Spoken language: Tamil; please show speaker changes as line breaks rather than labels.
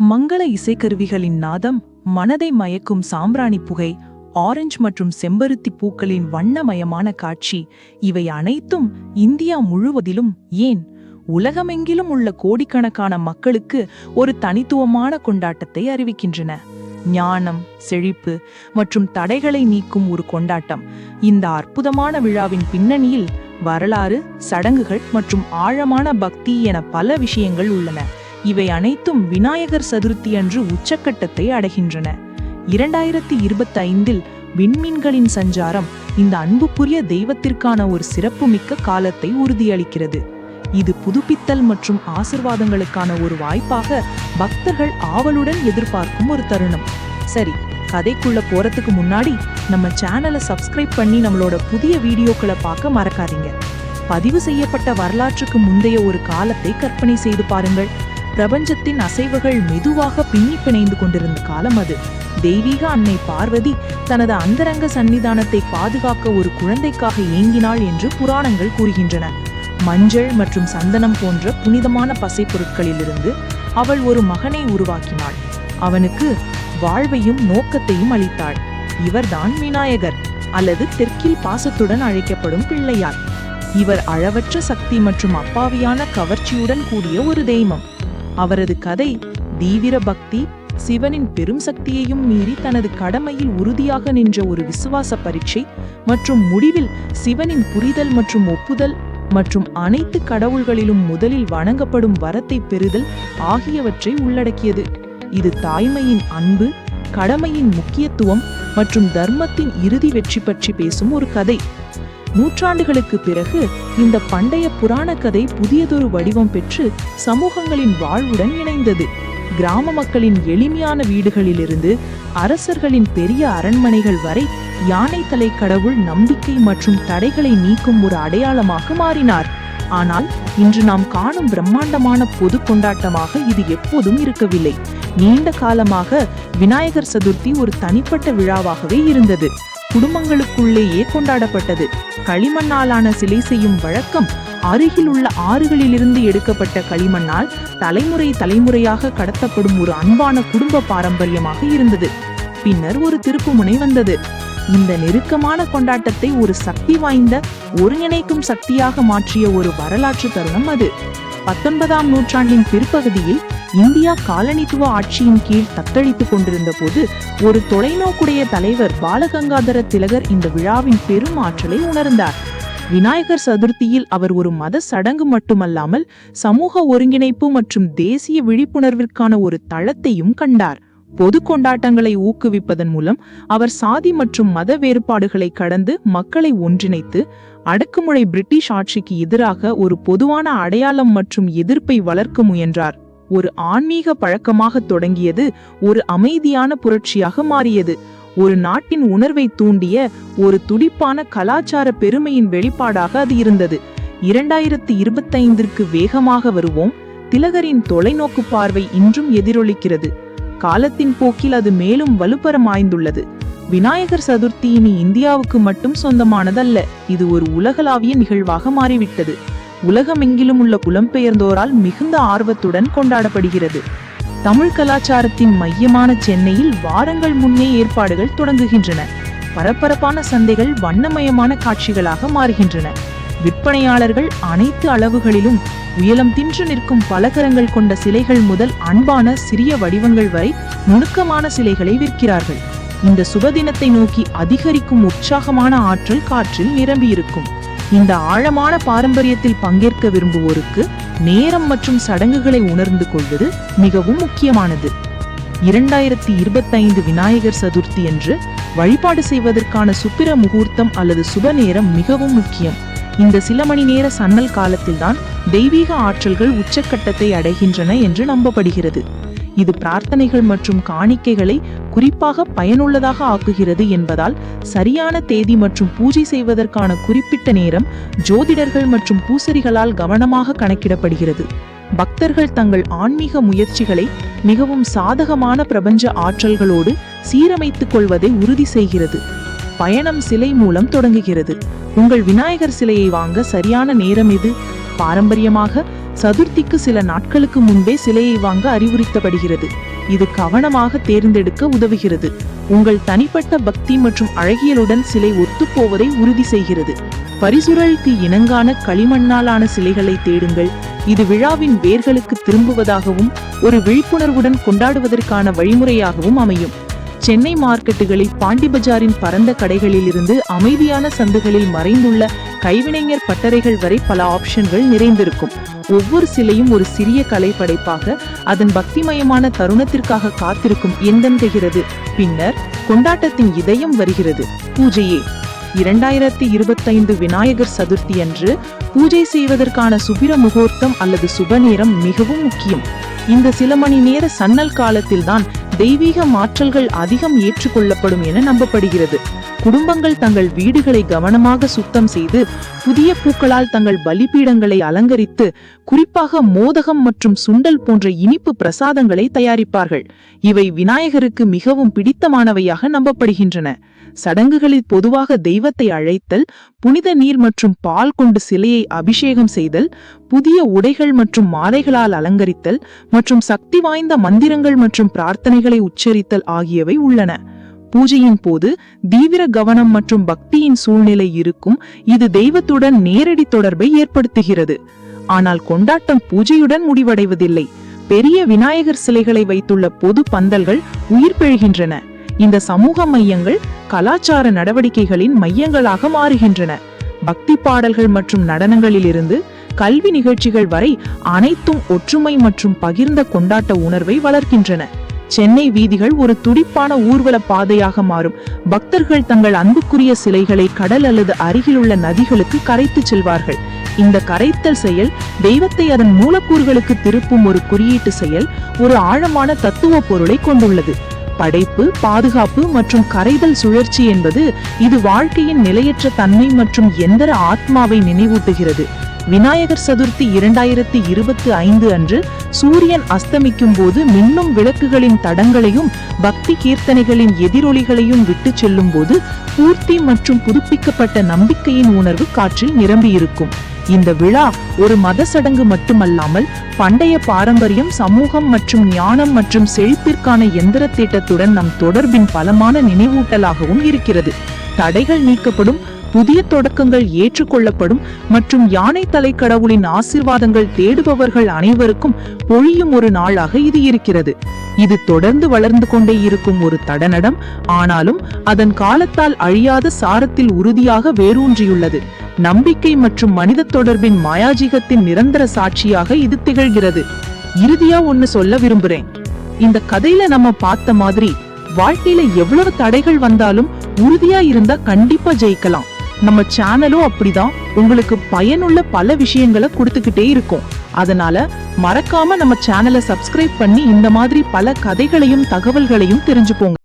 மங்கள இசைக்கருவிகளின் நாதம் மனதை மயக்கும் சாம்பிராணி புகை ஆரஞ்சு மற்றும் செம்பருத்தி பூக்களின் வண்ணமயமான காட்சி. இவை அனைத்தும் இந்தியா முழுவதிலும் ஏன்? உலகமெங்கிலும் உள்ள கோடிக்கணக்கான மக்களுக்கு ஒரு தனித்துவமான கொண்டாட்டத்தை அறிவிக்கின்றன. ஞானம் செழிப்பு மற்றும் தடைகளை நீக்கும் ஒரு கொண்டாட்டம். இந்த அற்புதமான விழாவின் பின்னணியில் வரலாறு சடங்குகள் மற்றும் ஆழமான பக்தி என பல விஷயங்கள் உள்ளன. இவை அனைத்தும் விநாயகர் சதுர்த்தி அன்று உச்சக்கட்டத்தை அடைகின்றன. இரண்டாயிரத்தி இருபத்தி ஐந்தில் விண்மீன்களின் சஞ்சாரம் இந்த அன்புக்குரிய தெய்வத்திற்கான ஒரு சிறப்புமிக்க காலத்தை உறுதியளிக்கிறது. இது புதுப்பித்தல் மற்றும் ஆசிர்வாதங்களுக்கான ஒரு வாய்ப்பாக பக்தர்கள் ஆவலுடன் எதிர்பார்க்கும் ஒரு தருணம். சரி கதைக்குள்ள போறதுக்கு முன்னாடி நம்ம சேனலை சப்ஸ்கிரைப் பண்ணி நம்மளோட புதிய வீடியோக்களை பார்க்க மறக்காதீங்க. பதிவு செய்யப்பட்ட வரலாற்றுக்கு முந்தைய ஒரு காலத்தை கற்பனை செய்து பாருங்கள். பிரபஞ்சத்தின் அசைவுகள் மெதுவாக பின்னி பிணைந்து கொண்டிருந்த காலம் அது. தெய்வீக அன்னை பார்வதி தனது அந்தரங்க சன்னிதானத்தை பாதுகாக்க ஒரு குழந்தைக்காக ஏங்கினாள் என்று புராணங்கள் கூறுகின்றன. மஞ்சள் மற்றும் சந்தனம் போன்ற புனிதமான பசை பொருட்களிலிருந்து அவள் ஒரு மகனை உருவாக்கினாள். அவனுக்கு வாழ்வையும் நோக்கத்தையும் அளித்தாள். இவர்தான் விநாயகர் அல்லது தெற்கில் பாசத்துடன் அழைக்கப்படும் பிள்ளையார். இவர் அளவற்ற சக்தி மற்றும் அப்பாவியான கவர்ச்சியுடன் கூடிய ஒரு தெய்வம். அவரது கதை தீவிர பக்தி சிவனின் பெரும் சக்தியையும் மீறி தனது கடமையில் உறுதியாக நின்ற ஒரு விசுவாச பரீட்சை மற்றும் முடிவில் சிவனின் புரிதல் மற்றும் ஒப்புதல் மற்றும் அனைத்து கடவுள்களிலும் முதலில் வணங்கப்படும் வரத்தை பெறுதல் ஆகியவற்றை உள்ளடக்கியது. இது தாய்மையின் அன்பு கடமையின் முக்கியத்துவம் மற்றும் தர்மத்தின் இறுதி வெற்றி பற்றி பேசும் ஒரு கதை. நூற்றாண்டுகளுக்கு பிறகு இந்த பண்டைய புராண கதை புதியதொரு வடிவம் பெற்று சமூகங்களின் வாழ்வுடன் இணைந்தது. கிராம மக்களின் எளிமையான வீடுகளிலிருந்து அரசர்களின் பெரிய அரண்மனைகள் வரை யானை தலை கடவுள் நம்பிக்கை மற்றும் தடைகளை நீக்கும் ஒரு அடையாளமாக மாறினார். ஆனால் இன்று நாம் காணும் பிரம்மாண்டமான பொது கொண்டாட்டமாக இது எப்போதும் இருக்கவில்லை. நீண்ட காலமாக விநாயகர் சதுர்த்தி ஒரு தனிப்பட்ட விழாவாகவே இருந்தது. குடும்பங்களுக்குள்ளேயே கொண்டாடப்பட்டது. களிமண்ணாலான சிலை செய்யும் வழக்கம் அருகில் உள்ள ஆறுகளிலிருந்து எடுக்கப்பட்ட களிமண்ணால் தலைமுறை தலைமுறையாக கடத்தப்படும் ஒரு அன்பான குடும்ப பாரம்பரியமாக இருந்தது. பின்னர் ஒரு திருப்புமுனை வந்தது. இந்த நெருக்கமான கொண்டாட்டத்தை ஒரு சக்தி வாய்ந்த ஒருங்கிணைக்கும் சக்தியாக மாற்றிய ஒரு வரலாற்று தருணம் அது. பத்தொன்பதாம் நூற்றாண்டின் பிற்பகுதியில் இந்தியா காலனித்துவ ஆட்சியின் கீழ் தத்தளித்துக் கொண்டிருந்த போது ஒரு தொலைநோக்குடைய தலைவர் பாலகங்காதர திலகர் இந்த விழாவின் பெரும் ஆற்றலை உணர்ந்தார். விநாயகர் சதுர்த்தியில் அவர் ஒரு மத சடங்கு மட்டுமல்லாமல் சமூக ஒருங்கிணைப்பு மற்றும் தேசிய விழிப்புணர்விற்கான ஒரு தளத்தையும் கண்டார். பொது கொண்டாட்டங்களை ஊக்குவிப்பதன் மூலம் அவர் சாதி மற்றும் மத வேறுபாடுகளை கடந்து மக்களை ஒன்றிணைத்து அடக்குமுறை பிரிட்டிஷ் ஆட்சிக்கு எதிராக ஒரு பொதுவான அடையாளம் மற்றும் எதிர்ப்பை வளர்க்க முயன்றார். ஒரு ஆன்மீக பழக்கமாக தொடங்கியது ஒரு அமைதியான புரட்சியாக மாறியது. ஒரு நாட்டின் உணர்வை தூண்டிய ஒரு துடிப்பான கலாச்சார பெருமையின் வெளிப்பாடாக அது இருந்தது. இரண்டாயிரத்தி இருபத்தைந்திற்கு வேகமாக வருவோம். திலகரின் தொலைநோக்கு பார்வை இன்றும் எதிரொலிக்கிறது. காலத்தின் போக்கில் அது மேலும் வலுப்பெறமாய்ந்துள்ளது விநாயகர் சதுர்த்தி இனி இந்தியாவுக்கு மட்டும் சொந்தமானதல்ல. இது ஒரு உலகளாவிய நிகழ்வாக மாறிவிட்டது. உலகமெங்கிலும் உள்ள புலம்பெயர்ந்தோரால் மிகுந்த ஆர்வத்துடன் கொண்டாடப்படுகிறது. தமிழ் கலாச்சாரத்தின் மையமான சென்னையில் வாரங்கள் முன்னே ஏற்பாடுகள் தொடங்குகின்றன. பரபரப்பான சந்தைகள் வண்ணமயமான காட்சிகளாக மாறுகின்றன. விற்பனையாளர்கள் அனைத்து அளவுகளிலும் உயலம் தின்று நிற்கும் பலகரங்கள் கொண்ட சிலைகள் முதல் அன்பான சிறிய வடிவங்கள் வரை நுணுக்கமான சிலைகளை விற்கிறார்கள். இந்த சுபதினத்தை நோக்கி அதிகரிக்கும் உற்சாகமான ஆற்றல் காற்றில் நிரம்பியிருக்கும். இந்த ஆழமான பாரம்பரியத்தில் பங்கேற்க விரும்புவோருக்கு நேரம் மற்றும் சடங்குகளை உணர்ந்து கொள்வது மிகவும் முக்கியமானது. இரண்டாயிரத்தி இருபத்தைந்து விநாயகர் சதுர்த்தி என்று வழிபாடு செய்வதற்கான சுப்பிர முகூர்த்தம் அல்லது சுப நேரம் மிகவும் முக்கியம். இந்த சில மணி நேர சன்னல் காலத்தில்தான் தெய்வீக ஆற்றல்கள் உச்சக்கட்டத்தை அடைகின்றன என்று நம்பப்படுகிறது. இது பிரார்த்தனைகள் மற்றும் காணிக்கைகளை குறிப்பாக பயனுள்ளதாக ஆக்குகிறது என்பதால் சரியான தேதி மற்றும் பூஜை செய்வதற்கான குறிப்பிட்ட நேரம் ஜோதிடர்கள் மற்றும் பூசரிகளால் கவனமாக கணக்கிடப்படுகிறது. பக்தர்கள் தங்கள் ஆன்மீக முயற்சிகளை மிகவும் சாதகமான பிரபஞ்ச ஆற்றல்களோடு சீரமைத்துக் கொள்வதை உறுதி செய்கிறது. பயணம் சிலை மூலம் தொடங்குகிறது. உங்கள் விநாயகர் சிலையை வாங்க சரியான நேரம் இது பாரம்பரியமாக சதுர்த்திக்கு சில நாட்களுக்கு முன்பே சிலையை வாங்க அறிவுறுத்தப்படுகிறது. இது கவனமாக தேர்ந்தெடுக்க உதவுகிறது. உங்கள் தனிப்பட்ட பக்தி மற்றும் அழகியலுடன் சிலை ஒத்துப்போவதை உறுதி செய்கிறது. பரிசுரலுக்கு இணங்கான களிமண்ணாலான சிலைகளை தேடுங்கள். இது விழாவின் வேர்களுக்கு திரும்புவதாகவும் ஒரு விழிப்புணர்வுடன் கொண்டாடுவதற்கான வழிமுறையாகவும் அமையும். சென்னை மார்க்கெட்டுகளில் பாண்டி பஜாரின் பரந்த கடைகளில் இருந்து அமைதியான சந்துகளில் மறைந்துள்ள கைவினைஞர் பட்டறைகள் வரை பல ஆப்ஷன்கள் நிறைந்திருக்கும். ஒவ்வொரு சிலையும் ஒரு சிறிய கலை படைப்பாக அதன் பக்திமயமான தருணத்திற்காக காத்திருக்கும் எந்தெந்துகிறது பின்னர் கொண்டாட்டத்தின் இதயம் வருகிறது. பூஜையே. இரண்டாயிரத்தி இருபத்தைந்து விநாயகர் சதுர்த்தி அன்று பூஜை செய்வதற்கான சுபிர முகூர்த்தம் அல்லது சுபநேரம் மிகவும் முக்கியம். இந்த சில மணி நேர சன்னல் காலத்தில்தான் தெய்வீக மாற்றல்கள் அதிகம் ஏற்றுக்கொள்ளப்படும் என நம்பப்படுகிறது. குடும்பங்கள் தங்கள் வீடுகளை கவனமாக சுத்தம் செய்து புதிய பூக்களால் தங்கள் பலிபீடங்களை அலங்கரித்து குறிப்பாக மோதகம் மற்றும் சுண்டல் போன்ற இனிப்பு பிரசாதங்களை தயாரிப்பார்கள். இவை விநாயகருக்கு மிகவும் பிடித்தமானவையாக நம்பப்படுகின்றன. சடங்குகளில் பொதுவாக தெய்வத்தை அழைத்தல் புனித நீர் மற்றும் பால் கொண்டு சிலையை அபிஷேகம் செய்தல் புதிய உடைகள் மற்றும் மாலைகளால் அலங்கரித்தல் மற்றும் சக்தி வாய்ந்த மந்திரங்கள் மற்றும் பிரார்த்தனைகளை உச்சரித்தல் ஆகியவை உள்ளன. பூஜையின் போது தீவிர கவனம் மற்றும் பக்தியின் சூழ்நிலை இருக்கும் இது தெய்வத்துடன் நேரடி தொடர்பை ஏற்படுத்துகிறது. ஆனால் கொண்டாட்டம் பூஜையுடன் முடிவடைவதில்லை. பெரிய விநாயகர் சிலைகளை வைத்துள்ள பொது பந்தல்கள் உயிர் பெறுகின்றன இந்த சமூக மையங்கள் கலாச்சார நடவடிக்கைகளின் மையங்களாக மாறுகின்றன. பக்தி பாடல்கள் மற்றும் நடனங்களிலிருந்து கல்வி நிகழ்ச்சிகள் வரை அனைத்தும் ஒற்றுமை மற்றும் பகிர்ந்த கொண்டாட்ட உணர்வை வளர்க்கின்றன. சென்னை வீதிகள் ஒரு துடிப்பான ஊர்வல பாதையாக மாறும். பக்தர்கள் தங்கள் அன்புக்குரிய சிலைகளை கடல் அல்லது அருகிலுள்ள நதிகளுக்கு கரைத்துச் செல்வார்கள். இந்த கரைத்தல் செயல் தெய்வத்தை அதன் மூலக்கூறுகளுக்கு திருப்பும் ஒரு குறியீட்டு செயல் ஒரு ஆழமான தத்துவ பொருளை கொண்டுள்ளது. படைப்பு பாதுகாப்பு மற்றும் கரைதல் சுழற்சி என்பது இது வாழ்க்கையின் நிலையற்ற தன்மை மற்றும் எந்தர ஆத்மாவை நினைவூட்டுகிறது. விநாயகர் சதுர்த்தி இரண்டாயிரத்தி இருபத்தி ஐந்து அன்று சூரியன் அஸ்தமிக்கும் போது மின்னும் விளக்குகளின் தடங்களையும் பக்தி கீர்த்தனைகளின் எதிரொலிகளையும் விட்டு செல்லும் போது பூர்த்தி மற்றும் புதுப்பிக்கப்பட்ட நம்பிக்கையின் உணர்வு காற்றில் நிரம்பியிருக்கும். இந்த விழா ஒரு மத சடங்கு மட்டுமல்லாமல் பண்டைய பாரம்பரியம் சமூகம் மற்றும் ஞானம் மற்றும் செழிப்பிற்கான எந்திர திட்டத்துடன் நம் தொடர்பின் பலமான நினைவூட்டலாகவும் இருக்கிறது. தடைகள் நீக்கப்படும் புதிய தொடக்கங்கள் ஏற்றுக்கொள்ளப்படும் மற்றும் யானை தலை கடவுளின் ஆசிர்வாதங்கள் தேடுபவர்கள் அனைவருக்கும் பொழியும் ஒரு நாளாக இது இருக்கிறது. இது தொடர்ந்து வளர்ந்து கொண்டே இருக்கும் ஒரு தடநடம். ஆனாலும் அதன் காலத்தால் அழியாத சாரத்தில் உறுதியாக வேரூன்றியுள்ளது. நம்பிக்கை மற்றும் மனித தொடர்பின் மாயாஜிகத்தின் நிரந்தர சாட்சியாக இது திகழ்கிறது. இறுதியா ஒன்னு சொல்ல விரும்புறேன். இந்த கதையில நம்ம பார்த்த மாதிரி வாழ்க்கையில எவ்வளவு தடைகள் வந்தாலும் உறுதியா இருந்தா கண்டிப்பா ஜெயிக்கலாம். நம்ம சேனலும் அப்படிதான். உங்களுக்கு பயனுள்ள பல விஷயங்களை கொடுத்துக்கிட்டே இருக்கும். அதனால மறக்காம நம்ம சேனலை சப்ஸ்கிரைப் பண்ணி இந்த மாதிரி பல கதைகளையும் தகவல்களையும் தெரிஞ்சுப்போங்க.